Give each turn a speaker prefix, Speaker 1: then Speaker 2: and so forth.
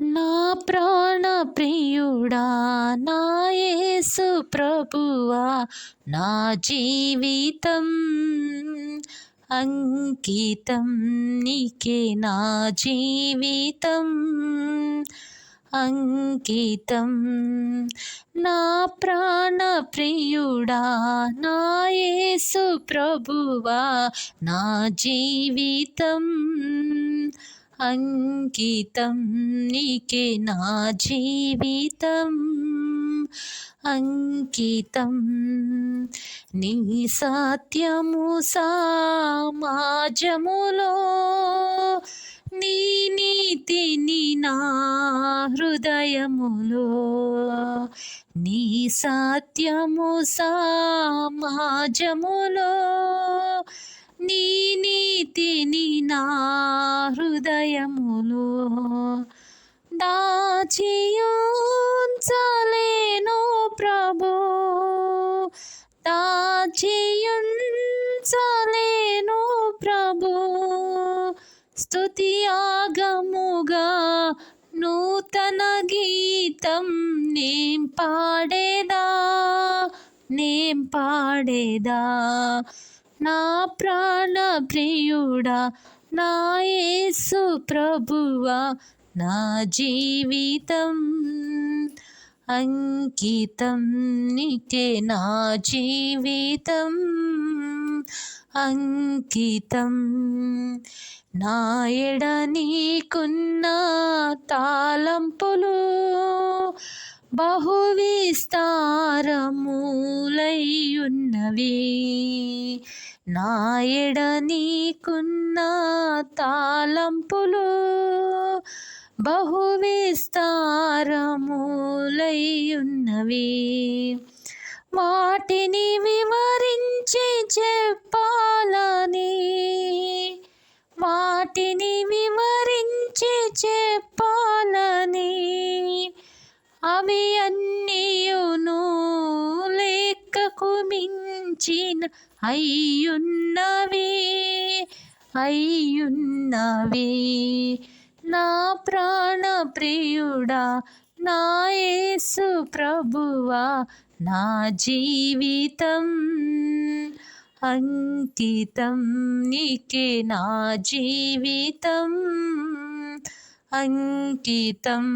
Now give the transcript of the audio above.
Speaker 1: నా ప్రాణ ప్రియుడా నా యేసు ప్రభువా నా జీవితం అంకితం నీకే నా జీవితం అంకితం. నా ప్రాణ ప్రియుడా నా యేసు ప్రభువా నా జీవితం అంకితం నీకే నా జీవితం. అంకితం నీ సత్యము సమాజములో నీ నీతిని నా హృదయములో. నీ సత్యము సమాజములో నీ నీతిని నా హృదయములో దాచియుంచలేను ప్రభు. దాచియుంచలేను ప్రభు. స్తుతి ఆగముగా నూతన గీతం నేం పాడేదా? నేం పాడేదా? నా ప్రాణ ప్రియుడా నా యేసు ప్రభువా నా జీవితం అంకితం. నీకే నా జీవితం అంకితం. నా ఎడ నీకున్న తాళంపులు బహు విస్తారములయ్యున్నవి నాయడ నీకున్న తాళంపులు బహువిస్తారములై ఉన్నవి వాటిని వివరించి చెప్పాలని వాటిని వివరించి చెప్పాలని అవి అన్నీయును లెక్కకు మించిన అయ్యున్నవి అయ్యున్నవి. నా ప్రాణ ప్రియుడా నా యేసు ప్రభువా నా జీవితం అంకితం. నీకే నా జీవితం అంకితం.